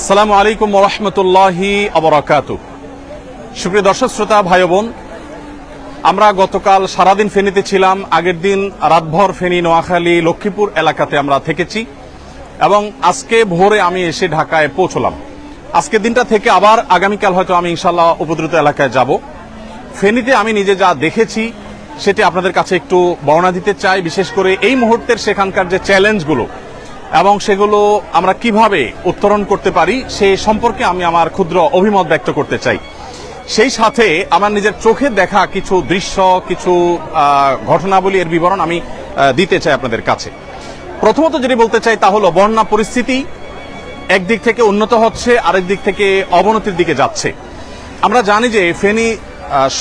আসসালামু আলাইকুম রহমতুল্লাহি আবরাকাত সুপ্রিয় দর্শক, শ্রোতা, ভাই বোন, আমরা গতকাল সারাদিন ফেনীতে ছিলাম। আগের দিন রাতভর ফেনী, নোয়াখালী, লক্ষ্মীপুর এলাকাতে আমরা থেকেছি এবং আজকে ভোরে আমি এসে ঢাকায় পৌঁছলাম। আজকের দিনটা থেকে আবার আগামীকাল হয়তো আমি ইনশাল্লাহ উপদ্রুত এলাকায় যাব। ফেনীতে আমি নিজে যা দেখেছি, সেটি আপনাদের কাছে একটু বর্ণনা দিতে চাই। বিশেষ করে এই মুহূর্তের সেখানকার যে চ্যালেঞ্জগুলো এবং সেগুলো আমরা কীভাবে উত্তরণ করতে পারি, সে সম্পর্কে আমি আমার ক্ষুদ্র অভিমত ব্যক্ত করতে চাই। সেই সাথে আমার নিজের চোখে দেখা কিছু দৃশ্য, কিছু ঘটনাবলী এর বিবরণ আমি দিতে চাই আপনাদের কাছে। প্রথমত যেটি বলতে চাই তা হলো বন্যা পরিস্থিতি একদিক থেকে উন্নত হচ্ছে, আরেক দিক থেকে অবনতির দিকে যাচ্ছে। আমরা জানি যে ফেনী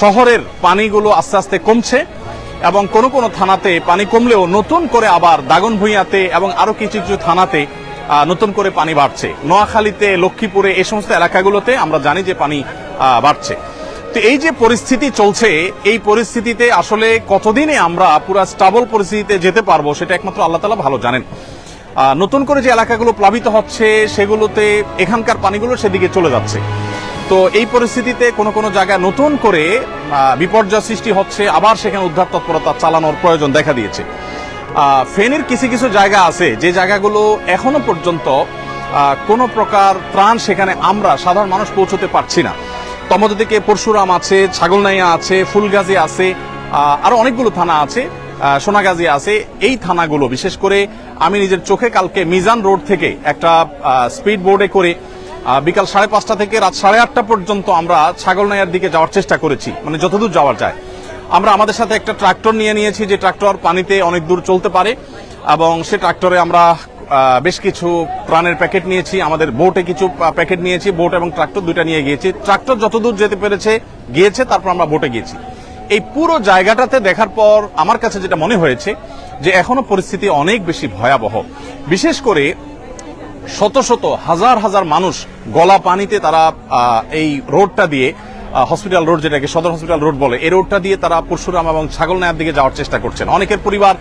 শহরের পানিগুলো আস্তে আস্তে কমছে। এবং কোন কোন থানাতে পানি কমলেও নতুন করে আবার দাগন ভূঁইয়াতে এবং আরও কিছু কিছু থানাতে নতুন করে পানি বাড়ছে। নোয়াখালীতে, লক্ষ্মীপুরে এই সমস্ত এলাকাগুলোতে আমরা জানি যে পানি বাড়ছে। তো এই যে পরিস্থিতি চলছে, এই পরিস্থিতিতে আসলে কতদিনে আমরা পুরা স্টাবল পরিস্থিতিতে যেতে পারব সেটা একমাত্র আল্লাহ তালা ভালো জানেন। নতুন করে যে এলাকাগুলো প্লাবিত হচ্ছে, সেগুলোতে এখানকার পানিগুলো সেদিকে চলে যাচ্ছে। তো এই পরিস্থিতিতে কোনো কোনো জায়গায় নতুন করে বিপর্যয় সৃষ্টি হচ্ছে, আবার সেখানে উদ্ধার তৎপরতা চালানোর প্রয়োজন দেখা দিয়েছে। ফেনীর কিছু কিছু জায়গা আছে, যে জায়গাগুলো এখনও পর্যন্ত কোনো প্রকার ত্রাণ সেখানে আমরা সাধারণ মানুষ পৌঁছতে পারছি না। তমদ পরশুরাম আছে, ছাগলনাইয়া আছে, ফুলগাজী আছে আরও অনেকগুলো থানা আছে সোনাগাজী আছে। এই থানাগুলো, বিশেষ করে আমি নিজের চোখে কালকে মিজান রোড থেকে একটা স্পিড বোর্ডে করে বিকাল সাড়ে পাঁচটা থেকে রাত সাড়ে আটটা পর্যন্ত আমরা ছাগলনাইয়ার দিকে যাওয়ার চেষ্টা করেছি মানে যতদূর যাওয়া যায়। আমরা আমাদের সাথে একটা ট্রাক্টর নিয়ে নিয়েছি, যে ট্রাক্টর পানিতে অনেক দূর চলতে পারে, এবং সে ট্রাক্টরে আমরা বেশ কিছু প্রাণের প্যাকেট নিয়েছি, আমাদের বোটে কিছু প্যাকেট নিয়েছি, বোট এবং ট্রাক্টর দুইটা নিয়ে গিয়েছি। ট্রাক্টর যতদূর যেতে পেরেছে, গিয়েছে, তারপর আমরা বোটে গিয়েছি। এই পুরো জায়গাটাতে দেখার পর আমার কাছে যেটা মনে হয়েছে, যে এখনও পরিস্থিতি অনেক বেশি ভয়াবহ। বিশেষ করে শত শত, হাজার হাজার মানুষ গলা পানিতে তারা এই রোডটা দিয়ে হসপিটাল রোড যেটাকে সদর হসপিটাল রোড বলে, এই রোডটা দিয়ে তারা পরশুরাম এবং ছাগলনায়ার দিকে যাওয়ার চেষ্টা করছেন। অনেকের পরিবার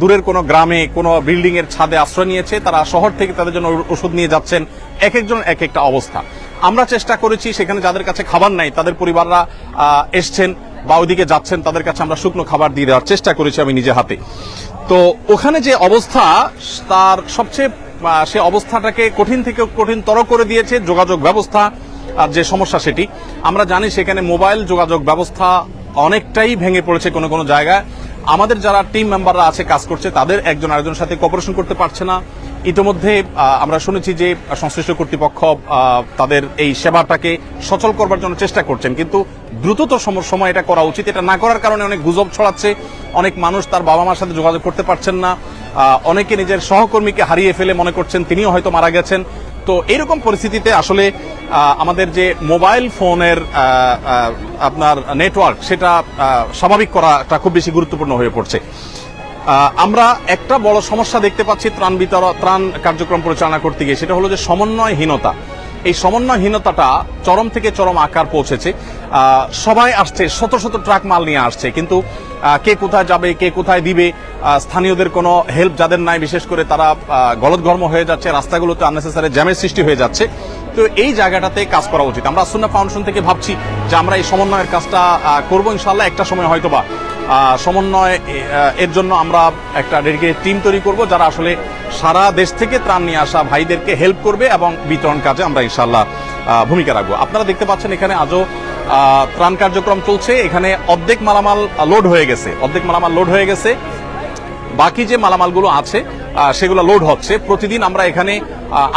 দূরের কোনো গ্রামে, কোনো বিল্ডিং এর ছাদে আশ্রয় নিয়েছে, তারা শহর থেকে তাদের জন্য ওষুধ নিয়ে যাচ্ছেন এক একজন এক একটা অবস্থা। আমরা চেষ্টা করেছি, সেখানে যাদের কাছে খাবার নাই, তাদের পরিবাররা এসছেন বা ওইদিকে যাচ্ছেন, তাদের কাছে আমরা শুকনো খাবার দিয়ে দেওয়ার চেষ্টা করেছি আমি নিজে হাতে। তো ওখানে যে অবস্থা, তার সবচেয়ে সে অবস্থাটাকে কঠিন থেকে কঠিনতর করে দিয়েছে যোগাযোগ ব্যবস্থা আর যে সমস্যা সেটি। আমরা জানি সেখানে মোবাইল যোগাযোগ ব্যবস্থা অনেকটাই ভেঙে পড়েছে কোনো কোনো জায়গায়। আমাদের যারা টিম মেম্বাররা আছে, কাজ করছে, তাদের একজন আরেকজনের সাথে কপারেশন করতে পারছে না। ইতিমধ্যে আমরা শুনেছি যে সংশ্লিষ্ট কর্তৃপক্ষ তাদের এই সেবাটাকে সচল করবার জন্য চেষ্টা করছেন। কিন্তু দ্রুততর সম- সময় এটা করা উচিত। এটা না করার কারণে অনেক গুজব ছড়াচ্ছে। অনেক মানুষ তার বাবা মার সাথে যোগাযোগ করতে পারছেন না। অনেকে নিজের সহকর্মীকে হারিয়ে ফেলে মনে করছেন, তিনিও হয়তো মারা গেছেন। তো এরকম পরিস্থিতিতে আসলে আমাদের যে মোবাইল ফোনের আপনার নেটওয়ার্ক, সেটা স্বাভাবিক করাটা খুব বেশি গুরুত্বপূর্ণ হয়ে পড়ছে। আমরা একটা বড় সমস্যা দেখতে পাচ্ছি ত্রাণ বিতরণ ত্রাণ কার্যক্রম পরিচালনা করতে গিয়ে, সেটা হলো যে সমন্বয়হীনতা। এই সমন্বয়হীনতাটা চরম থেকে চরম আকার পৌঁছেছে। সবাই আসছে, শত শত ট্রাক মাল নিয়ে আসছে, কিন্তু কে কোথায় যাবে, কে কোথায় দিবে স্থানীয়দের কোনো হেল্প যাদের নাই, বিশেষ করে তারা গলদঘর্ম হয়ে যাচ্ছে, রাস্তাগুলোতে আননেসেসারি জ্যামের সৃষ্টি হয়ে যাচ্ছে। তো এই জায়গাটাতে কাজ করা উচিত। আমরা আসুন্না ফাউন্ডেশন থেকে ভাবছি যে আমরা এই সমন্বয়ের কাজটা করব ইনশাল্লাহ একটা সময় হয়তোবা সমন্বয় এর জন্য আমরা একটা ডেডিকেটেড টিম তৈরি করব যারা আসলে সারা দেশ থেকে ত্রাণ নিয়ে আসা ভাইদেরকে হেল্প করবে এবং বিতরণ কাজে আমরা ইনশাল্লাহ ভূমিকা রাখব। আপনারা দেখতে পাচ্ছেন এখানে আজও ত্রাণ কার্যক্রম চলছে। এখানে অর্ধেক মালামাল লোড হয়ে গেছে। অর্ধেক মালামাল লোড হয়ে গেছে। বাকি যে মালামালগুলো আছে সেগুলো লোড হচ্ছে। প্রতিদিন আমরা এখানে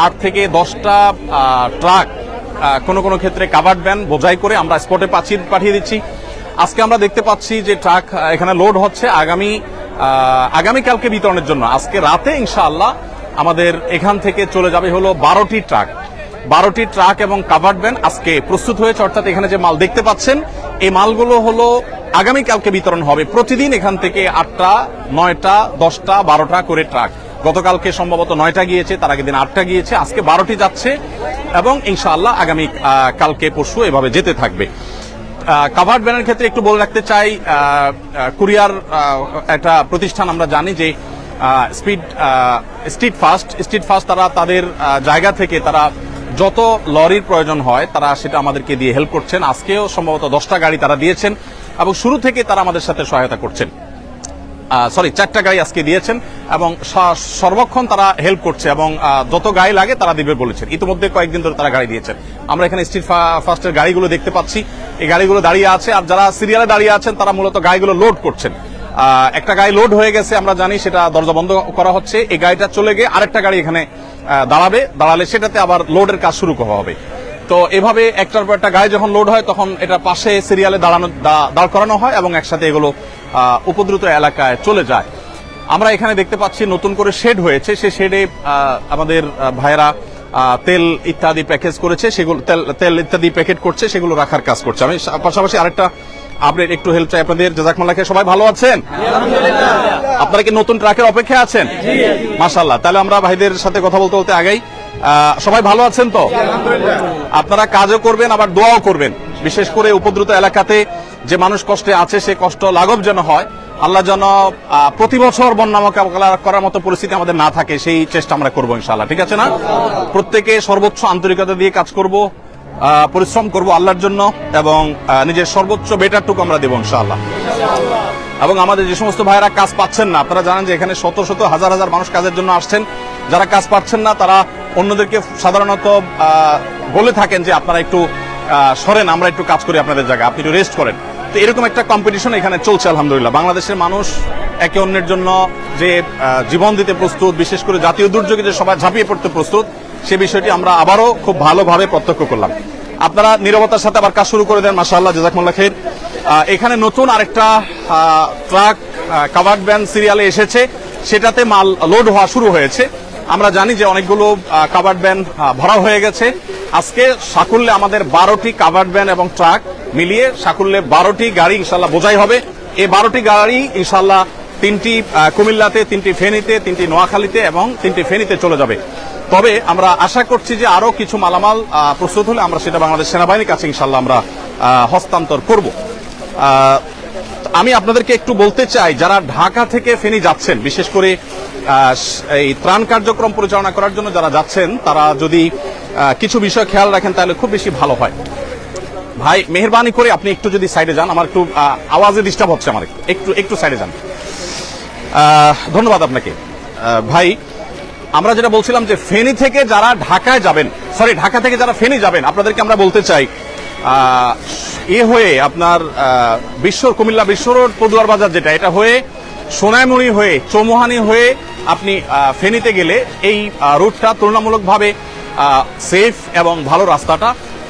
আট থেকে দশটা ট্রাক কোনো কোনো ক্ষেত্রে কাভার্ড ভ্যান বোঝাই করে আমরা স্পটে পাঠিয়ে পাঠিয়ে দিচ্ছি। আজকে আমরা দেখতে পাচ্ছি যে ট্রাক এখানে লোড হচ্ছে আগামী আগামীকালকে বিতরণের জন্য। আজকে রাতে, ইনশাআল্লাহ, আমাদের এখান থেকে চলে যাবে হলো বারোটি ট্রাক। বারোটি ট্রাক এবং কাভার্ড ভ্যান আজকে প্রস্তুত হয়েছে, অর্থাৎ এখানে যে মাল দেখতে পাচ্ছেন, এই মালগুলো হলো আগামীকালকে বিতরণ হবে। প্রতিদিন এখান থেকে আটটা, নয়টা, দশটা, বারোটা করে ট্রাক। গতকালকে সম্ভবত নয়টা গিয়েছে, তার আগের দিন আটটা গিয়েছে, আজকে বারোটি যাচ্ছে এবং ইনশাআল্লাহ আগামী কালকে, পরশু এভাবে যেতে থাকবে। কাভার্ড ব্যানের ক্ষেত্রে একটু বলে রাখতে চাই কুরিয়ার একটা প্রতিষ্ঠান আমরা জানি যে speed street fast street fast তারা তাদের জায়গা থেকে তারা যত লরির প্রয়োজন হয়, তারা সেটা আমাদেরকে দিয়ে হেল্প করছেন। আজকেও সম্ভবত দশটা গাড়ি তারা দিয়েছেন এবং শুরু থেকে তারা আমাদের সাথে সহায়তা করছেন। সরি চারটা গাড়ি আজকে দিয়েছেন এবং সর্বক্ষণ তারা হেল্প করছে এবং যত গাড়ি লাগে তারা দিবে বলেছেন। ইতিমধ্যে কয়েকদিন ধরে তারা গাড়ি দিয়েছেন। আমরা এখানে স্ট্রিট ফাস্টের গাড়িগুলো দেখতে পাচ্ছি। এই গাড়িগুলো দাঁড়িয়ে আছে আর যারা সিরিয়ালে দাঁড়িয়ে আছেন তারা মূলত গাড়িগুলো লোড করছেন। একটা গাড়ি লোড হয়ে গেছে, আমরা জানি সেটা দরজা বন্ধ করা হচ্ছে। এই গাড়িটা চলে গিয়ে আরেকটা গাড়ি এখানে দাঁড়াবে। দাঁড়ালে সেটাতে আবার লোডের কাজ শুরু করা হবে। তো এভাবে একটার পর একটা গাড়ি যখন লোড হয়, তখন এটা পাশে সিরিয়ালে দাঁড়ানো দাঁড় করানো হয় এবং একসাথে এগুলো উপদ্রুত এলাকায় চলে যায়। আমরা এখানে দেখতে পাচ্ছি নতুন করে শেড হয়েছে। সেই শেডে আমাদের ভাইয়েরা তেল ইত্যাদি প্যাকেজ করেছে। সেগুলো তেল ইত্যাদি প্যাকেট করছে সেগুলো রাখার কাজ করছে। আমি পাশাপাশি আরেকটা আপডেট একটু হেল্প চাই আপনাদের। জাজাকমাল্লাকে সবাই ভালো আছেন? আপনারা কি নতুন ট্রাকের অপেক্ষা আছেন? মাশাল্লাহ তাহলে আমরা ভাইদের সাথে কথা বলতে বলতে আগেই। আহ, সবাই ভালো আছেন তো? আপনারা কাজও করবেন আবার দোয়াও করবেন। বিশেষ করে উপদ্রুত এলাকাতে যে মানুষ কষ্টে আছে, সে কষ্ট লাঘব যেন হয়, আল্লাহ যেন প্রতি বছর বন্যা মোকাবেলা করার মতো পরিস্থিতি আমাদের না থাকে, সেই চেষ্টা আমরা করব ইনশাল্লাহ ঠিক আছে না? প্রত্যেকে সর্বোচ্চ আন্তরিকতা দিয়ে কাজ করব পরিশ্রম করব আল্লাহর জন্য এবং নিজের সর্বোচ্চ বেটারটুকু আমরা দেবো ইনশাআল্লাহ। এবং আমাদের যে সমস্ত ভাইয়েরা কাজ পাচ্ছেন না, আপনারা জানেন যে এখানে শত শত হাজার হাজার মানুষ কাজের জন্য আসছেন, যারা কাজ পাচ্ছেন না, তারা অন্যদেরকে সাধারণত বলে থাকেন যে আপনারা একটু সরেন, আমরা একটু কাজ করি আপনাদের জায়গায়, আপনি একটু রেস্ট করেন। তো এরকম একটা কম্পিটিশন এখানে চলছে, আলহামদুলিল্লাহ। বাংলাদেশের মানুষ একে অন্যের জন্য যে জীবন দিতে প্রস্তুত, বিশেষ করে জাতীয় দুর্যোগে যে সবাই ঝাঁপিয়ে পড়তে প্রস্তুত, সে বিষয়টি আমরা আবারও খুব ভালোভাবে প্রত্যক্ষ করলাম। আপনারা নিরবতার সাথে আবার কাজ শুরু করে দেন মাসাল্লাহ জাজাকমুল্লাহ খের এখানে নতুন আরেকটা ট্রাক কাভার্ড ভ্যান সিরিয়ালে এসেছে। সেটাতে মাল লোড হওয়া শুরু হয়েছে। আমরা জানি যে অনেকগুলো কাভার্ড ভ্যান ভরা হয়ে গেছে। আজকে সাকুল্যে আমাদের বারোটি কাভার্ড ভ্যান এবং ট্রাক মিলিয়ে সাকুল্যে বারোটি গাড়ি ইনশাল্লাহ বোঝাই হবে। এই বারোটি গাড়ি ইনশাল্লাহ তিনটি কুমিল্লাতে, তিনটি ফেনীতে, তিনটি নোয়াখালীতে এবং তিনটি ফেনীতে চলে যাবে। তবে আমরা আশা করছি যে আরও কিছু মালামাল প্রস্তুত হলে আমরা সেটা বাংলাদেশ সেনাবাহিনীর কাছে ইনশাল্লাহ আমরা হস্তান্তর করব। আমি আপনাদেরকে একটু বলতে চাই, যারা ঢাকা থেকে ফেনী যাচ্ছেন, বিশেষ করে এই ত্রাণ কার্যক্রম পরিচালনা করার জন্য যারা যাচ্ছেন, তারা যদি কিছু বিষয় খেয়াল রাখেন, তাহলে খুব বেশি ভালো হয়। ভাই, মেহরবানি করে আপনি একটু যদি সাইডে যান, আমার একটু আওয়াজে ডিস্টার্ব হচ্ছে আমার একটু। একটু একটু সাইডে যান। ধন্যবাদ আপনাকে। ভাই, আমরা যেটা বলছিলাম যে ফেনী থেকে যারা ঢাকায় যাবেন সরি ঢাকা থেকে যারা ফেনী যাবেন, আপনাদেরকে আমরা বলতে চাই এ হয়ে আপনার বিশ্ব কুমিল্লা বিশ্ব রোড পদুয়ার বাজার যেটা, এটা হয়ে সোনাইমুড়ি হয়ে চৌমুহানি হয়ে আপনি ফেনীতে গেলে এই রুটটা তুলনামূলকভাবে সেফ এবং ভালো রাস্তাটা।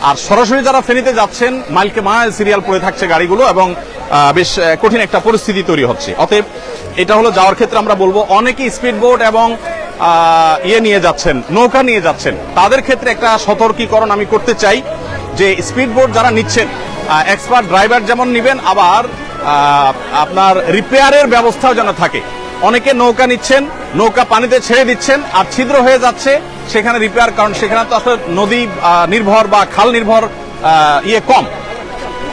আর সরাসরি যারা ফেনীতে যাচ্ছেন, মাইলকে মাইল সিরিয়াল পড়ে থাকছে গাড়িগুলো এবং বেশ কঠিন একটা পরিস্থিতি তৈরি হচ্ছে। অতএব এটা হলো যাওয়ার ক্ষেত্রে আমরা বলব, অনেকেই স্পিড বোট এবং ইয়ে নিয়ে যাচ্ছেন, নৌকা নিয়ে যাচ্ছেন। তাদের ক্ষেত্রে একটা সতর্কীকরণ আমি করতে চাই যে স্পিড বোট যারা নিচ্ছেন এক্সপার্ট ড্রাইভার যেমন নিবেন, আবার আপনার রিপেয়ারের ব্যবস্থাও যেন থাকে। অনেকে নৌকা নিচ্ছেন, নৌকা পানিতে ছেড়ে দিচ্ছেন, আর ছিদ্র হয়ে যাচ্ছে, সেখানে রিপেয়ার কারণ সেখানে তো আসলে নদী নির্ভর বা খাল নির্ভর ইয়ে কম।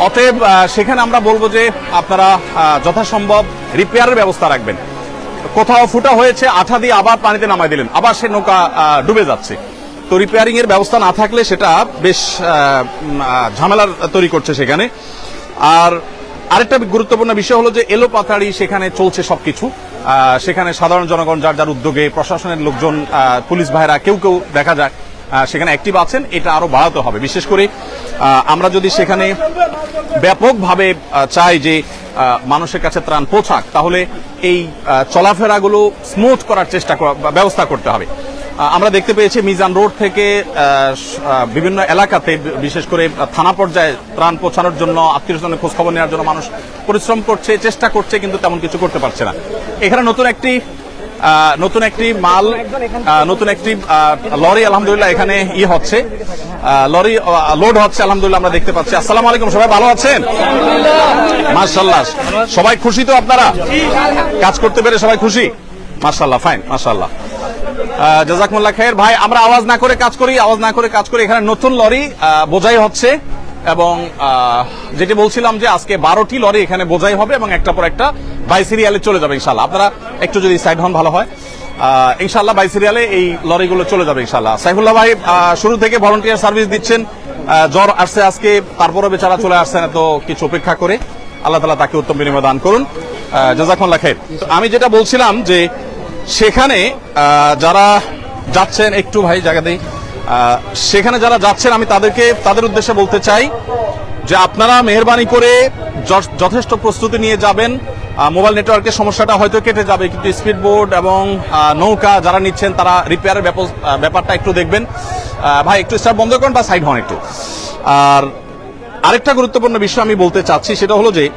অতএব সেখানে আমরা বলব যে আপনারা যথাসম্ভব রিপেয়ারের ব্যবস্থা রাখবেন। কোথাও ফুটা হয়েছে, আঠা দিয়ে আবার পানিতে নামাই দিলেন, আবার সে নৌকা ডুবে যাচ্ছে। তো রিপেয়ারিং এর ব্যবস্থা না থাকলে সেটা বেশ ঝামেলার তৈরি করছে সেখানে। আর আরেকটা গুরুত্বপূর্ণ বিষয় হলো যে এলো পাতাড়ি সেখানে চলছে সবকিছু। সেখানে সাধারণ জনগণ যার যার উদ্যোগে প্রশাসনের লোকজন পুলিশ ভাইরা কেউ কেউ দেখা যাক সেখানে অ্যাক্টিভ আছেন, এটা আরও বাড়াতে হবে। বিশেষ করে আমরা যদি সেখানে ব্যাপকভাবে চাই যে মানুষের কাছে ত্রাণ পৌঁছাক, তাহলে এই চলাফেরাগুলো স্মুথ করার চেষ্টা ব্যবস্থা করতে হবে। আমরা দেখতে পেয়েছি মিজান রোড থেকে বিভিন্ন এলাকাতে, বিশেষ করে থানা পর্যায়ে ত্রাণ পৌঁছানোর জন্য, আত্মীয় স্বজনের খোঁজ খবর নেওয়ার জন্য মানুষ পরিশ্রম করছে, চেষ্টা করছে, কিন্তু তেমন কিছু করতে পারছে না। এখানে নতুন একটি নতুন একটি মাল নতুন একটি লরি, আলহামদুলিল্লাহ, এখানে ই হচ্ছে। লরি লোড হচ্ছে, আলহামদুলিল্লাহ, আমরা দেখতে পাচ্ছি। আসসালাম আলাইকুম, সবাই ভালো আছেন? মার্শাল্লাহ সবাই খুশি তো আপনারা? কাজ করতে পেরে সবাই খুশি? মার্শাল্লাহ ফাইন মার্শাল্লাহ জাজাকুমুল্লাহ খের ভাই, আমরা আওয়াজ না করে কাজ করি, আওয়াজ না করে কাজ করি। এখানে নতুন লরি বোঝাই হচ্ছে এবং যেটি বলছিলাম যে আজকে বারোটি লরি এখানে বোঝাই হবে এবং একটা পর একটা বাই সিরিয়ালে চলে যাবে ইনশাল্লাহ আপনারা একটু যদি সাইড হন, ভালো হয়। ইনশাল্লাহ বাই সিরিয়ালে এই লরিগুলো চলে যাবে ইনশাল্লাহ সাইফুল্লাহ ভাই শুরু থেকে ভলান্টিয়ার সার্ভিস দিচ্ছেন। জ্বর আসছে আজকে তারপরে বেচারা চলে আসছেন এত কিছু অপেক্ষা করে। আল্লাহ তালা তাকে উত্তম বিনিময় দান করুন। জাজাকুল্লাহ খের তো আমি যেটা বলছিলাম যে সেখানে যারা যাচ্ছেন, একটু ভাই জায়গা দিই। সেখানে যারা যাচ্ছেন, আমি তাদেরকে, তাদের উদ্দেশ্যে বলতে চাই যে আপনারা মেহরবানি করে যথেষ্ট প্রস্তুতি নিয়ে যাবেন। মোবাইল নেটওয়ার্কের সমস্যাটা হয়তো কেটে যাবে, কিন্তু স্পিড বোর্ড এবং নৌকা যারা নিচ্ছেন, তারা রিপেয়ারের ব্যাপ- ব্যাপারটা একটু দেখবেন। ভাই, একটু স্টার বন্ধ করেন বা সাইড হন একটু। আর আরেকটা গুরুত্বপূর্ণ বিষয় আমি বলতে চাচ্ছি, সেটা হলো যে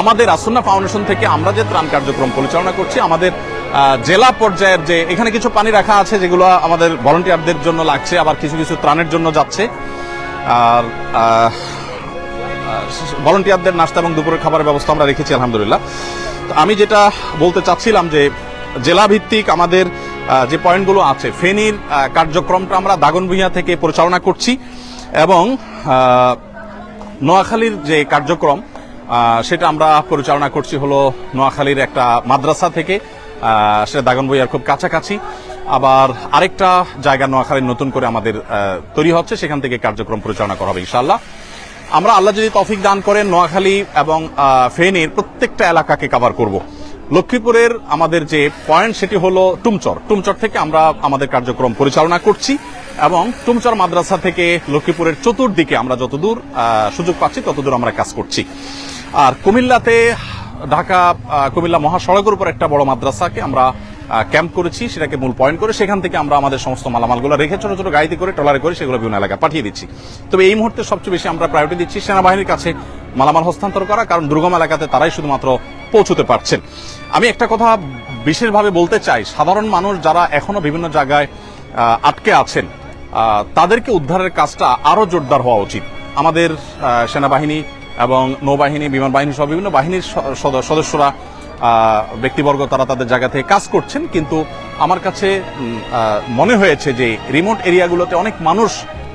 আমাদের আসন্না ফাউন্ডেশন থেকে আমরা যে ত্রাণ কার্যক্রম পরিচালনা করছি, আমাদের জেলা পর্যায়ের যে এখানে কিছু পানি রাখা আছে যেগুলো আমাদের ভলান্টিয়ারদের জন্য লাগছে, আবার কিছু কিছু ত্রাণের জন্য যাচ্ছে। আর ভলান্টিয়ারদের নাস্তা এবং দুপুরের খাবারের ব্যবস্থা আমরা রেখেছি, আলহামদুলিল্লাহ। তো আমি যেটা বলতে চাচ্ছিলাম যে জেলা ভিত্তিক আমাদের যে পয়েন্টগুলো আছে, ফেনীর কার্যক্রমটা আমরা দাগনভূঞা থেকে পরিচালনা করছি এবং নোয়াখালীর যে কার্যক্রম সেটা আমরা পরিচালনা করছি হলো নোয়াখালীর একটা মাদ্রাসা থেকে। সেটা দাগনবইয়ার খুব কাছাকাছি। আবার আরেকটা জায়গা নোয়াখালীর নতুন করে আমাদের তৈরি হচ্ছে, সেখান থেকে কার্যক্রম পরিচালনা করা হবে ইনশাল্লাহ আমরা আল্লাহ যদি তৌফিক দান করেন, নোয়াখালী এবং ফেনীর প্রত্যেকটা এলাকাকে কভার করব। লক্ষ্মীপুরের আমাদের যে পয়েন্ট সেটি হলো টুমচর। টুমচর থেকে আমরা আমাদের কার্যক্রম পরিচালনা করছি এবং টুমচর মাদ্রাসা থেকে লক্ষ্মীপুরের চতুর্দিকে আমরা যতদূর সুযোগ পাচ্ছি, ততদূর আমরা কাজ করছি। আর কুমিল্লাতে ঢাকা কুমিল্লা মহাসড়কের উপর একটা বড় মাদ্রাসাকে আমরা ক্যাম্প করেছি, সেটাকে মূল পয়েন্ট করে সেখান থেকে আমরা আমাদের সমস্ত মালামালগুলো রেখে ছোট ছোট গাড়িতে করে ট্রলারে করে সেগুলো বিভিন্ন এলাকায় পাঠিয়ে দিচ্ছি। তবে এই মুহূর্তে সবচেয়ে বেশি আমরা প্রায়োরিটি দিচ্ছি সেনাবাহিনীর কাছে মালামাল হস্তান্তর করা, কারণ দুর্গম এলাকাতে তারাই শুধুমাত্র পৌঁছতে পারছেন। আমি একটা কথা বিশেষভাবে বলতে চাই, সাধারণ মানুষ যারা এখনও বিভিন্ন জায়গায় আটকে আছেন তাদেরকে উদ্ধারের কাজটা আরও জোরদার হওয়া উচিত। আমাদের সেনাবাহিনী এবং নৌবাহিনী বিমান বাহিনী সহ বিভিন্ন বাহিনীর সদস্যরা ব্যক্তিবর্গ তারা তাদের জায়গা থেকে কাজ করছেন। কিন্তু আমার কাছে মনে হয়েছে যে রিমোট এরিয়াগুলোতে অনেক মানুষ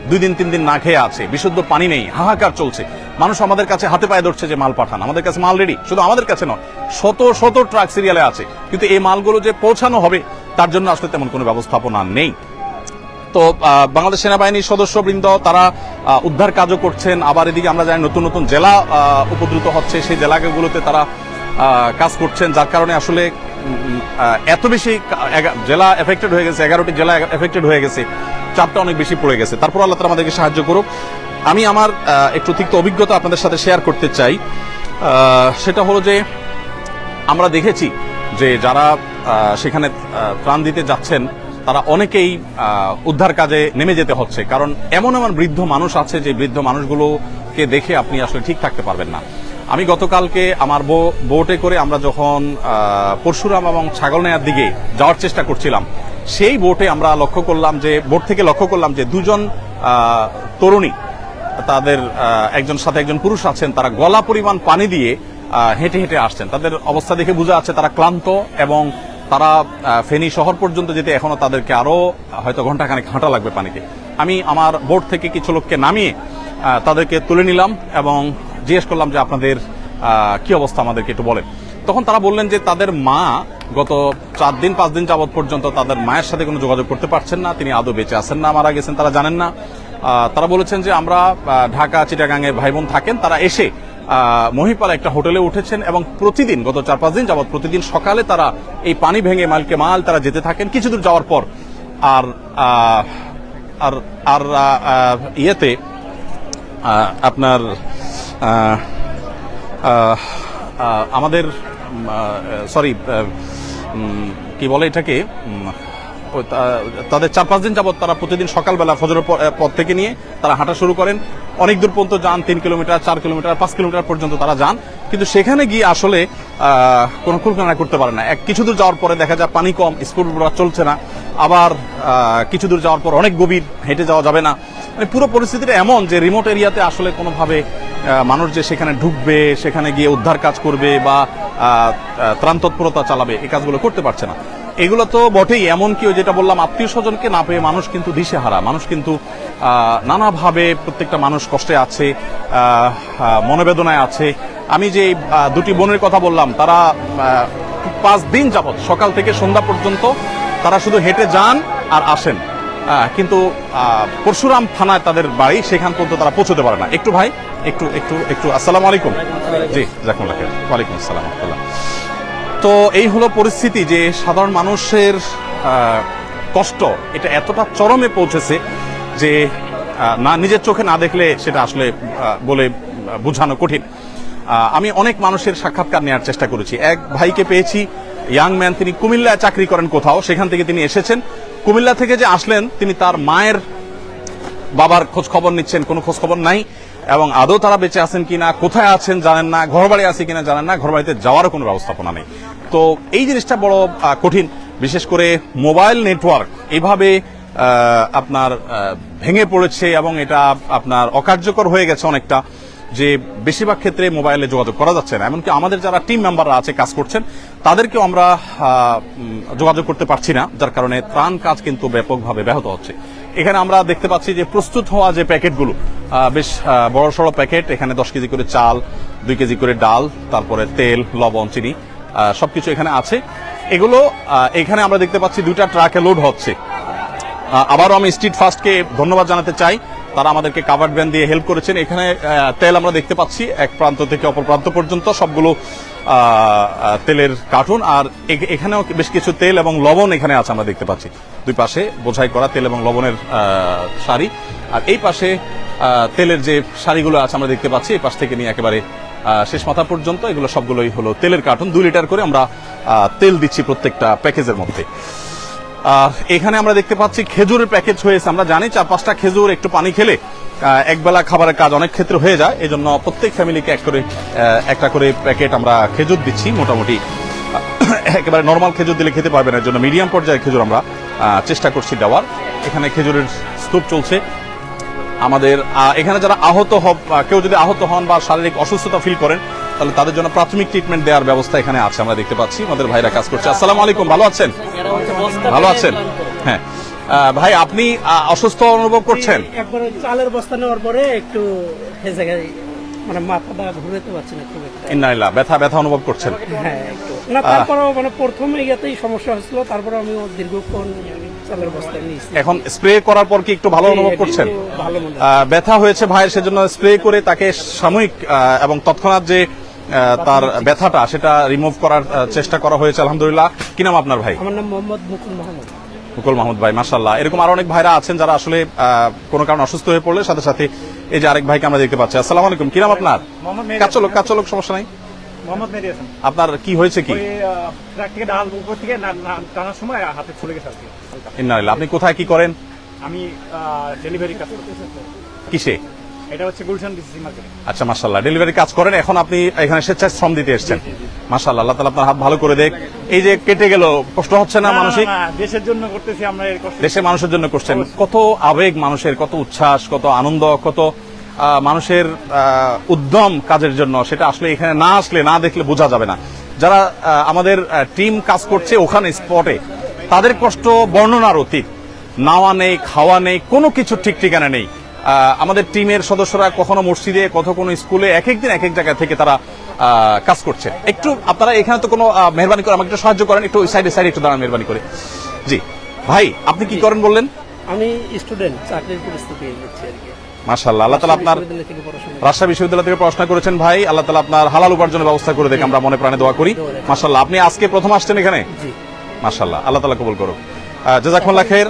দুই দিন, তিন দিন না খেয়ে আছে। বিশুদ্ধ পানি নেই, হাহাকার চলছে। মানুষ আমাদের কাছে হাতে পায়ে ধরছে যে মাল পাঠান। আমাদের কাছে মাল রেডি শুধু আমাদের কাছে নয়, শত শত ট্রাক সিরিয়ালে আছে। কিন্তু এই মালগুলো যে পৌঁছানো হবে, তার জন্য আসলে তেমন কোনো ব্যবস্থাপনা নেই। তো বাংলাদেশ সেনাবাহিনীর সদস্যবৃন্দ, তারা উদ্ধার কাজও করছেন। আবার এদিকে আমরা জানি নতুন নতুন জেলা উপদ্রুত হচ্ছে। সেই জেলাগুলোতে তারা কাজ করছেন, যার কারণে আসলে এত বেশি জেলা এফেক্টেড হয়ে গেছে, এগারোটি জেলা এফেক্টেড হয়ে গেছে। চাপটা অনেক বেশি পড়ে গেছে। তারপর আল্লাহ তালা আমাদেরকে সাহায্য করুক। আমি আমার একটু তিক্ত অভিজ্ঞতা আপনাদের সাথে শেয়ার করতে চাই। সেটা হলো যে, আমরা দেখেছি যে যারা সেখানে প্রাণ দিতে যাচ্ছেন তারা অনেকেই উদ্ধার কাজে নেমে যেতে হচ্ছে। কারণ এমন এমন বৃদ্ধ মানুষ আছে যে বৃদ্ধ মানুষগুলোকে দেখে আপনি আসলে ঠিক থাকতে পারবেন না। আমি গতকালকে আমার বোটে করে আমরা যখন পরশুরাম এবং ছাগল নেয়ার দিকে যাওয়ার চেষ্টা করছিলাম, সেই বোটে আমরা লক্ষ্য করলাম যে, বোট থেকে লক্ষ্য করলাম যে দুজন তরুণী, তাদের একজন সাথে একজন পুরুষ আছেন, তারা গলা পরিমাণ পানি দিয়ে হেঁটে হেঁটে আসছেন। তাদের অবস্থা দেখে বোঝা যাচ্ছে তারা ক্লান্ত এবং তারা ফেনী শহর পর্যন্ত যেতে এখনও তাদেরকে আরও, হয়তো ঘন্টাখানেক হাঁটা লাগবে পানিতে। আমি আমার বোট থেকে কিছু লোককে নামিয়ে তাদেরকে তুলে নিলাম এবং জিজ্ঞেস করলাম যে আপনাদের কি অবস্থা আমাদেরকে একটু বলেন। তখন তারা বললেন যে তাদের মা গত চার দিন, পাঁচ দিন যাবৎ পর্যন্ত তাদের মায়ের সাথে কোনো যোগাযোগ করতে পারছেন না, তিনি আদৌ বেঁচে আছেন না, মারা গেছেন, তারা জানেন না। তারা বলেছেন যে আমরা ঢাকা চিটাগাঙে ভাই বোন থাকেন, তারা এসে মহিপালা একটা হোটেলে উঠেছেন এবং প্রতিদিন গত চার পাঁচ দিন যাবৎ প্রতিদিন সকালে তারা এই পানি ভেঙে মালকে মাল তারা যেতে থাকেন। কিছু দূর যাওয়ার পর আর আর আর ইয়েতে আপনার আমাদের সরি কি বলে এটাকে? তাদের চার পাঁচ দিন যাবত তারা প্রতিদিন সকালবেলা ফজরের পর- থেকে নিয়ে তারা হাঁটা শুরু করেন। অনেক দূর পর্যন্ত যান, তিন কিলোমিটার, চার কিলোমিটার, পাঁচ কিলোমিটার পর্যন্ত তারা যান। কিন্তু সেখানে গিয়ে আসলে কোনো কুলকানা করতে পারে না। এক, কিছু দূর যাওয়ার পরে দেখা যায় পানি কম, স্কুল চলছে না। আবার কিছু দূর যাওয়ার পর অনেক গভীর, হেঁটে যাওয়া যাবে না। মানে পুরো পরিস্থিতিটা এমন যে রিমোট এরিয়াতে আসলে কোনোভাবে মানুষ যে সেখানে ঢুকবে, সেখানে গিয়ে উদ্ধার কাজ করবে বা ত্রাণ তৎপরতা চালাবে এই কাজগুলো করতে পারছে না। এগুলো তো বটেই এমন কি ওই যেটা বললাম, আত্মীয় স্বজনকে না পেয়ে মানুষ কিন্তু দিশেহারা। মানুষ কিন্তু নানাভাবে প্রত্যেকটা মানুষ কষ্টে আছে মনোবেদনায় আছে। আমি যে দুটি বোনের কথা বললাম, তারা পাঁচ দিন যাবৎ, সকাল থেকে সন্ধ্যা পর্যন্ত তারা শুধু হেঁটে যান আর আসেন। কিন্তু পরশুরাম থানায় তাদের বাড়ি, সেখান পর্যন্ত তারা পৌঁছতে পারে না। একটু ভাই, একটু একটু একটু, আসসালামু আলাইকুম। জি জাকুল্লাহ। ওয়ালাইকুম আসসালাম। তো এই হলো পরিস্থিতি যে সাধারণ মানুষের কষ্ট এটা এতটা চরমে পৌঁছেছে যে না, নিজের চোখে না দেখলে সেটা আসলে বলে বোঝানো কঠিন। আমি অনেক মানুষের সাক্ষাৎকার নেওয়ার চেষ্টা করেছি। এক ভাইকে পেয়েছি, ইয়াং ম্যান, তিনি কুমিল্লায় চাকরি করেন কোথাও, সেখান থেকে তিনি এসেছেন। কুমিল্লা থেকে যে আসলেন, তিনি তার মায়ের বাবার খোঁজ খবর নিচ্ছেন, কোনো খোঁজ খবর নাই। এবং আদৌ তারা বেঁচে আছেন কিনা কোথায় আছেন জানেন না ঘর বাড়ি আছে কিনা জানেন না ঘর বাড়িতে যাওয়ারও কোনো ব্যবস্থাপনা নেই। তো এই জিনিসটা বড় কঠিন। বিশেষ করে মোবাইল নেটওয়ার্ক এইভাবে আহ, আপনার ভেঙে পড়েছে এবং এটা আপনার অকার্যকর হয়ে গেছে অনেকটা যে বেশিরভাগ ক্ষেত্রে মোবাইলে যোগাযোগ করা যাচ্ছে না। এমনকি আমাদের যারা টিম মেম্বাররা আছে কাজ করছেন তাদেরকেও আমরা যোগাযোগ করতে পারছি না যার কারণে ত্রাণ কাজ কিন্তু ব্যাপকভাবে ব্যাহত হচ্ছে। এখানে আমরা দেখতে পাচ্ছি যে প্রস্তুত হওয়া যে প্যাকেটগুলো বেশ বড় সড়ো প্যাকেট। এখানে দশ কেজি করে চাল, দুই কেজি করে ডাল, তারপরে তেল, লবণ, চিনি সবকিছু এখানে আছে। এগুলো এখানে আমরা দেখতে পাচ্ছি দুইটা ট্রাকে লোড হচ্ছে। আবারও আমি স্ট্রিট ফাস্টকে ধন্যবাদ জানাতে চাই। তারা আমাদেরকে কাভার্ড ভ্যান দিয়ে হেল্প করেছেন। এখানে তেল আমরা দেখতে পাচ্ছি, এক প্রান্ত থেকে অপর প্রান্ত পর্যন্ত সবগুলো তেলের কার্টুন। আর এখানেও বেশ কিছু তেল এবং লবণ এখানে আছে আমরা দেখতে পাচ্ছি। দুই পাশে বোঝাই করা তেল এবং লবণের শাড়ি আর এই পাশে তেলের যে শাড়িগুলো আছে আমরা দেখতে পাচ্ছি, এই পাশ থেকে নিয়ে একেবারে শেষ মাথা পর্যন্ত। এগুলো সবগুলোই হলো তেলের কার্টুন। দুই লিটার করে আমরা তেল দিচ্ছি প্রত্যেকটা প্যাকেজের মধ্যে। এখানে আমরা দেখতে পাচ্ছি খেজুরের প্যাকেজ হয়েছে। আমরা জানি চার পাঁচটা খেজুর, একটু পানি খেলে একবেলা খাবারের কাজ অনেক ক্ষেত্রে হয়ে যায়। এই জন্য প্রত্যেক ফ্যামিলিকে এক করে একটা করে প্যাকেট আমরা খেজুর দিচ্ছি মোটামুটি। একেবারে নর্মাল খেজুর দিলে খেতে পারবে না এর জন্য মিডিয়াম পর্যায়ের খেজুর আমরা চেষ্টা করছি দেওয়ার। এখানে খেজুরের স্তূপ চলছে। আমাদের এখানে যারা আহত হব কেউ যদি আহত হন বা শারীরিক অসুস্থতা ফিল করেন তাহলে তাদের জন্য প্রাথমিক ট্রিটমেন্ট দেওয়ার ব্যবস্থা এখানে আছে আমরা দেখতে পাচ্ছি আমাদের ভাইরা কাজ করছে। আসসালামু আলাইকুম ভালো আছেন? ভালো আছেন? হ্যাঁ। ভাই আপনি অসুস্থ অনুভব করছেন? একবার চালের বস্তা নেওয়ার পরে একটু মানে মাথাটা ঘুরাতে পারছি না খুব একটা। ব্যথা ব্যথা অনুভব করছেন? হ্যাঁ না তারপরেও মানে প্রথম ইয়েতেই সমস্যা হয়েছিল তারপরে আমি দীর্ঘক্ষণ চালের বস্তা নিয়েছি। এখন স্প্রে করার পর কি একটু ভালো অনুভব করছেন? ভালো। ব্যথা হয়েছে ভাইয়ের সেজন্য স্প্রে করে তাকে সাময়িক এবং তৎক্ষণাৎ যে তার ব্যথাটা সেটা রিমুভ করার চেষ্টা করা হয়েছে আলহামদুলিল্লাহ। কি নাম আপনার ভাই? আমার নাম মোহাম্মদ মুকুল মাহমুদ। মুকুল মাহমুদ ভাই মাসাল্লাহ এরকম আরও অনেক ভাইরা আছেন যারা আসলে আহ, কোনো কারণে অসুস্থ হয়ে পড়লে সাথে সাথে এই যে আরেক ভাইকে আমরা দেখতে পাচ্ছি। আসসালামু আলাইকুম কি নাম আপনার? কাচলক কাচলক সমস্যা নাই? মোহাম্মদ মেহেদি হাসান। আপনার কি হয়েছে কি? ওই ট্রাক থেকে ডাল উপর থেকে না- না- টানার সময় হাতে ছুলে গেছে আর কি। আপনি কোথায় কি করেন? আমি ডেলিভারি কাজ করতেছি। কিসে? এটা হচ্ছে গুলশান ডিসিসি মার্কেটে। আচ্ছা মাসাল্লাহ ডেলিভারি কাজ করেন এখন আপনি এখানে স্বেচ্ছায় শ্রম দিতে এসেছেন। মাসাল্লাহ আল্লাহ তালা আপনার হাত ভালো করে দেখ। এই যে কেটে গেল কষ্ট হচ্ছে না মানসিক? দেশের জন্য করতেছি আমরা এই কষ্ট। দেশের মানুষের জন্য করছেন। কত আবেগ মানুষের কত উচ্ছ্বাস কত আনন্দ কত মানুষের উদ্যম কাজের জন্য। সেটা আসলে এখানে না আসলে না দেখলে বোঝা যাবে না। যারা আমাদের টিম কাজ করছে ওখানে স্পটে তাদের কষ্ট বর্ণনার অতীত। নাওয়া নেই খাওয়া নেই কোনো কিছু ঠিক ঠিকানা নেই। আমাদের টিমের সদস্যরা কখনো মসজিদে কত কোনো স্কুলে এক এক দিন এক এক জায়গা থেকে তারা কাজ করছে। একটু আপনারা এখানে তো কোনো মেহরবানি করে আমাকে একটু সাহায্য করেন একটু সাইডে সাইডে একটু দাঁড়ান মেহরবানি করে। জি। ভাই আপনি কি করেন বললেন? আমি স্টুডেন্ট চাকরির পরিস্থিতি হচ্ছে আর কি। মাশাল্লাহ আল্লাহ তালা আপনার রাজশাহী বিশ্ববিদ্যালয় থেকে পড়াশোনা করেছেন ভাই আল্লাহ তালা আপনার হালাল উপার্জনের ব্যবস্থা করে দেখে আমরা মনে প্রাণে দোয়া করি। মাশাল্লাহ আপনি আজকে প্রথম আসছেন এখানে? মাশাল্লাহ আল্লাহ তালা কবুল করুক। জাজাকুল্লাহ খের।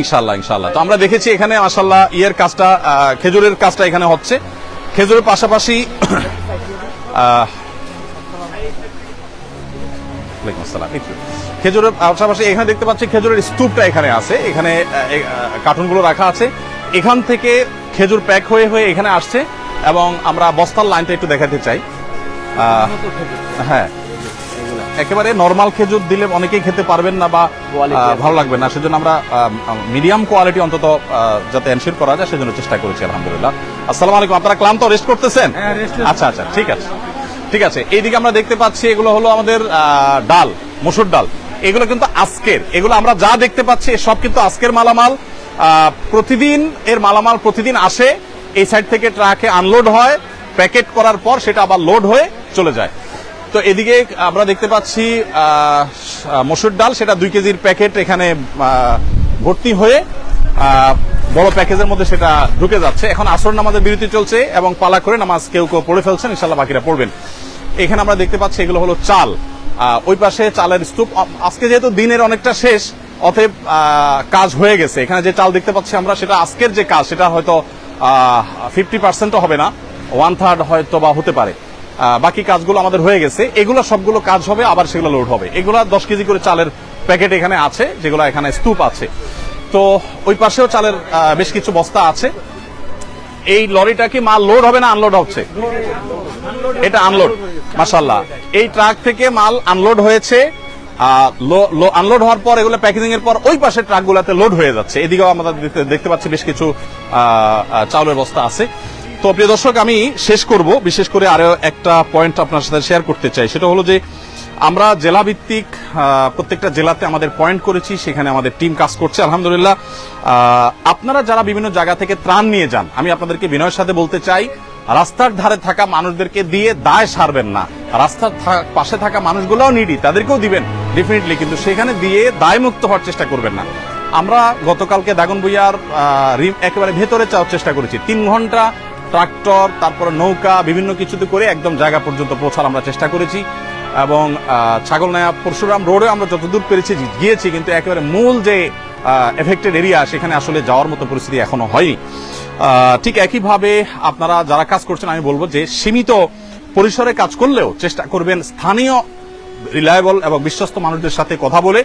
ইনশাল্লাহ ইনশাল্লাহ তো আমরা দেখেছি এখানে মাশাল্লাহ ইয়ের কাজটা খেজুরের কাজটা এখানে হচ্ছে। খেজুরের পাশাপাশি। খেজুরের পাশাপাশি এখানে দেখতে পাচ্ছি খেজুরের স্তূপটা এখানে আছে। এখানে কার্টুনগুলো রাখা আছে। এখান থেকে খেজুর প্যাক হয়ে হয়ে এখানে আসছে এবং আমরা বস্তার লাইনটা একটু দেখাতে চাই। হ্যাঁ। একেবারে নর্মাল খেজুর দিলে অনেকেই খেতে পারবেন না বা ভালো লাগবে না। সেজন্য আমরা মিডিয়াম কোয়ালিটি অন্তত যাতে এনশিওর করা যায় সেজন্য চেষ্টা করেছি আলহামদুলিল্লাহ। আসসালামু আলাইকুম। আপনারা ক্লান্ত রেস্ট করতেছেন? আচ্ছা আচ্ছা ঠিক আছে। ঠিক আছে এইদিকে আমরা দেখতে পাচ্ছি এগুলো হলো আমাদের ডাল মসুর ডাল। এগুলো কিন্তু আজকের। এগুলো আমরা যা দেখতে পাচ্ছি সব কিন্তু আজকের মালামাল। আহ, প্রতিদিন এর মালামাল প্রতিদিন আসে এই সাইড থেকে ট্রাকে আনলোড হয় প্যাকেট করার পর সেটা আবার লোড হয়ে চলে যায়। তো এদিকে আমরা দেখতে পাচ্ছি মসুর ডাল, সেটা দুই কেজির প্যাকেট এখানে ভর্তি হয়ে বড় প্যাকেজের মধ্যে সেটা ঢুকে যাচ্ছে। এখন আসর নামাজের বিরতি চলছে এবং পালা করে নামাজ কেউ কেউ পড়ে ফেলছেন ইনশাল্লাহ বাকিরা পড়বেন। এখানে আমরা দেখতে পাচ্ছি এগুলো হলো চাল। ওই পাশে চালের স্তূপ আজকে যেহেতু দিনের অনেকটা শেষ, অতএব কাজ হয়ে গেছে। এখানে যে চাল দেখতে পাচ্ছি আমরা, সেটা আজকের যে কাজ, সেটা হয়তো ফিফটি পার্সেন্টও হবে না ওয়ান থার্ড হয়তো বা হতে পারে। বাকি কাজগুলো আমাদের হয়ে গেছে। এগুলো সবগুলো কাজ হবে, আবার সেগুলো লোড হবে। এগুলো দশ কেজি করে চালের প্যাকেট এখানে আছে, যেগুলো এখানে স্তূপ আছে। তো ওই পাশেও চালের বেশ কিছু বস্তা আছে। এই লরিটা কি মাল লোড হবে না আনলোড হচ্ছে? এটা আনলোড মাসাল্লাহ এই ট্রাক থেকে মাল আনলোড হয়েছে। আনলোড হওয়ার পর এগুলো প্যাকেজিং এর পর ওই পাশে ট্রাকগুলোতে লোড হয়ে যাচ্ছে। এদিকেও আমাদের দেখতে- পাচ্ছি বেশ কিছু চাউলের বস্তা আছে। তো প্রিয় দর্শক, আমি শেষ করব। বিশেষ করে আরও একটা পয়েন্ট আপনার সাথে শেয়ার করতে চাই। সেটা হলো যে, আমরা জেলা ভিত্তিক প্রত্যেকটা জেলাতে আমাদের পয়েন্ট করেছি, সেখানে আমাদের টিম কাজ করছে। আলহামদুলিল্লাহ আপনারা যারা বিভিন্ন জায়গা থেকে ত্রাণ নিয়ে যান, আমি আপনাদেরকে বিনয়ের সাথে বলতে চাই, রাস্তার ধারে থাকা মানুষদেরকে দিয়ে দায় সারবেন না। রাস্তার পাশে থাকা মানুষগুলোও নিডি তাদেরকেও দিবেন ডেফিনেটলি কিন্তু সেখানে দিয়ে দায় মুক্ত হওয়ার চেষ্টা করবেন না। আমরা গতকালকে দাগন বইয়ার একেবারে ভেতরে যাওয়ার চেষ্টা করেছি। তিন ঘণ্টা ট্রাক্টর, তারপরে নৌকা, বিভিন্ন কিছুতে করে একদম জায়গা পর্যন্ত পৌঁছার আমরা চেষ্টা করেছি। এবং ছাগল ছাগলনায়া পরশুরাম রোডে আমরা যতদূর পেরেছি গিয়েছি, কিন্তু একেবারে মূল যে এফেক্টেড এরিয়া সেখানে আসলে যাওয়ার মতো পরিস্থিতি এখনও হয়নি। ঠিক একইভাবে আপনারা যারা কাজ করছেন, আমি বলব যে সীমিত পরিসরে কাজ করলেও চেষ্টা করবেন স্থানীয় রিলায়েবল এবং বিশ্বস্ত মানুষদের সাথে কথা বলে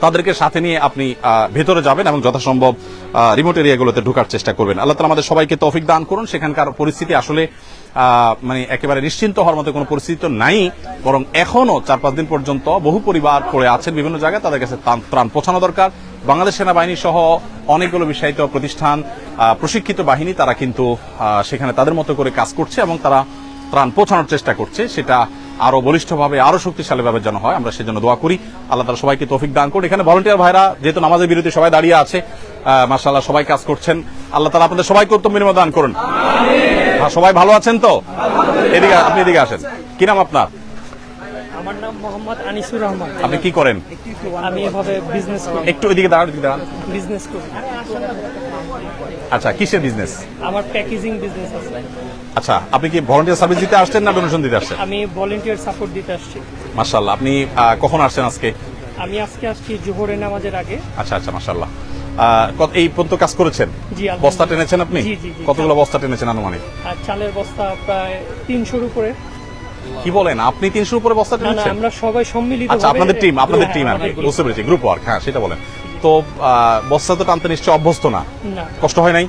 তাদেরকে সাথে নিয়ে আপনি ভেতরে যাবেন এবং যথাসম্ভব রিমোট এরিয়াগুলোতে ঢোকার চেষ্টা করবেন। আল্লাহ তালা আমাদের সবাইকে তৌফিক দান করুন। সেখানকার পরিস্থিতি আসলে মানে একেবারে নিশ্চিন্ত হওয়ার মতো কোনো পরিস্থিতি তো নাই। বরং এখনও চার পাঁচ দিন পর্যন্ত বহু পরিবার পড়ে আছেন, বিভিন্ন জায়গায় তাদের কাছে ত্রাণ- ত্রাণ পৌঁছানো দরকার। বাংলাদেশ সেনাবাহিনী সহ অনেকগুলো বিষয়িত প্রতিষ্ঠান প্রশিক্ষিত বাহিনী তারা কিন্তু সেখানে তাদের মতো করে কাজ করছে এবং তারা ত্রাণ পৌঁছানোর চেষ্টা করছে। সেটা আরও বলিষ্ঠভাবে আরও শক্তিশালীভাবে যেন হয় আমরা সেজন্য দোয়া করি। আল্লাহ তালা সবাইকে তৌফিক দান করুন। এখানে ভলেন্টিয়ার ভাইরা যেহেতু নামাজের বিরতি সবাই দাঁড়িয়ে আছে মাসাল্লাহ সবাই কাজ করছেন। আল্লাহ তালা আপনাদের সবাইকে উত্তম বিনিময় দান করুন। হ্যাঁ, সবাই ভালো আছেন তো? এদিকে আপনি এদিকে আসেন। কি নাম আপনার? আমার নাম মোহাম্মদ আনিসুর রহমান। আপনি কি করেন? আমি এভাবে বিজনেস করি। একটু এদিকে দাঁড়ান এদিকে দাঁড়ান। বিজনেস করি। আচ্ছা কিসের বিজনেস আমার প্যাকেজিং বিজনেস আছে। আচ্ছা আপনি কি ভলেন্টিয়ার সার্ভিস দিতে আসছেন না ডোনেশন দিতে আসছেন? আমি ভলেন্টিয়ার সাপোর্ট দিতে আসছি। মাসাল্লাহ আপনি কখন আসছেন আজকে? আমি আজকে আসছি জোহরে নামাজের আগে। আচ্ছা আচ্ছা মাসাল্লাহ এই পর্যন্ত কাজ করেছেন? জি, বস্তা টেনেছেন আপনি। কতগুলো বস্তা টেনেছেন আনুমানিক? চালের বস্তা প্রায় তিনশোর উপরে। কি বলেন আপনি তিনশোর উপরে বস্তা টেনেছেন? আমরা সবাই সম্মিলিত আচ্ছা আপনাদের টিম আপনাদের টিম আর। বুঝতে পেরেছি গ্রুপ ওয়ার্ক হ্যাঁ সেটা বলেন। তো বস্তা তো টানতে নিশ্চয় অভ্যস্ত না? কষ্ট হয় নাই?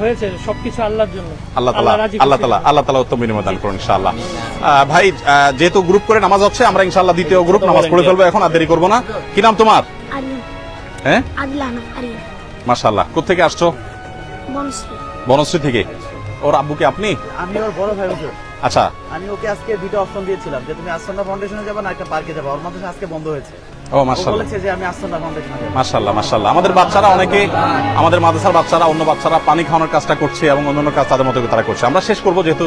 হয়েছে সবকিছু আল্লাহর জন্য। আল্লাহ তালা আল্লাহ তালা আল্লাহ তালা উত্তম বিনিময় দান করুন ইনশাআল্লাহ। ভাই যেহেতু গ্রুপ করে নামাজ হচ্ছে আমরা ইনশাআল্লাহ দ্বিতীয় গ্রুপ নামাজ পড়ে ফেলব এখন আর দেরি করব না। কি নাম তোমার? হ্যাঁ? মাশাআল্লাহ। কোথেকে আসছো? বনশ্রী। থেকে। ওর আব্বুকে আপনি? আমি ওর বড় ভাই আচ্ছা। আমি ওকে আজকে দুইটা অপশন দিয়েছিলাম যে তুমি আস্তন্না ফাউন্ডেশনে যাবে না একটা পার্কে যাবে। ওর মাধ্যমে আজকে বন্ধ হয়েছে। ও মাশাআল্লাহ। বলেছে যে আমি ফাউন্ডেশনে আমাদের বাচ্চারা অনেকে আমাদের মাদ্রাসার বাচ্চারা অন্য বাচ্চারা পানি খাওয়ানোর কাজটা করছে এবং অন্যান্য কাজ তাদের মতো করে তারা করছে। আমরা শেষ করব যেহেতু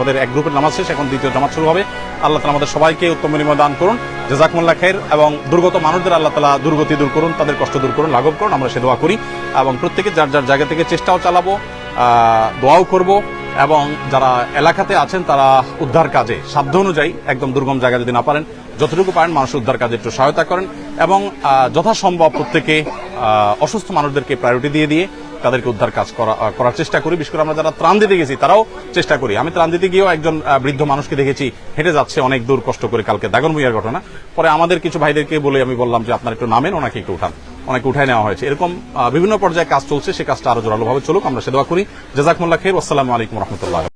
ওদের এক গ্রুপের নামাজ শেষ এখন দ্বিতীয় জামাত শুরু হবে। আল্লাহ তালা আমাদের সবাইকে উত্তম বিনিময় দান করুন জেজাকমুল্লাহ খের এবং দুর্গত মানুষদের আল্লাহ তালা দুর্গতি দূর করুন তাদের কষ্ট দূর করুন লাঘব করুন আমরা সে দোয়া করি। এবং প্রত্যেকে যার যার জায়গা থেকে চেষ্টাও চালাবো আহ, দোয়াও করব এবং যারা এলাকাতে আছেন তারা উদ্ধার কাজে সাধ্য অনুযায়ী একদম দুর্গম জায়গা যদি না পারেন যতটুকু পারেন মানুষ উদ্ধার কাজে একটু সহায়তা করেন এবং যথাসম্ভব প্রত্যেকে অসুস্থ মানুষদেরকে প্রায়োরিটি দিয়ে দিয়ে তাদেরকে উদ্ধার কাজ করা করার চেষ্টা করি। বিশেষ করে আমরা যারা ত্রাণ দিতে গেছি, তারাও চেষ্টা করি। আমি ত্রাণ দিতে গিয়েও একজন বৃদ্ধ মানুষকে দেখেছি, হেঁটে যাচ্ছে অনেক দূর কষ্ট করে কালকে দাগন ভুইয়ার ঘটনা। পরে আমাদের কিছু ভাইদেরকে বলে আমি বললাম যে, আপনার একটু নামেন, ওনাকে একটু উঠান। অনেকে উঠায় নেওয়া হয়েছে। এরকম বিভিন্ন পর্যায়ে কাজ চলছে, সে কাজটা আরও জোরালোভাবে চলুক, আমরা সে দোয়া করি। জাজাকমুল্লাহ খের আসসালামু আলাইকুম রহমতুল্লাহ।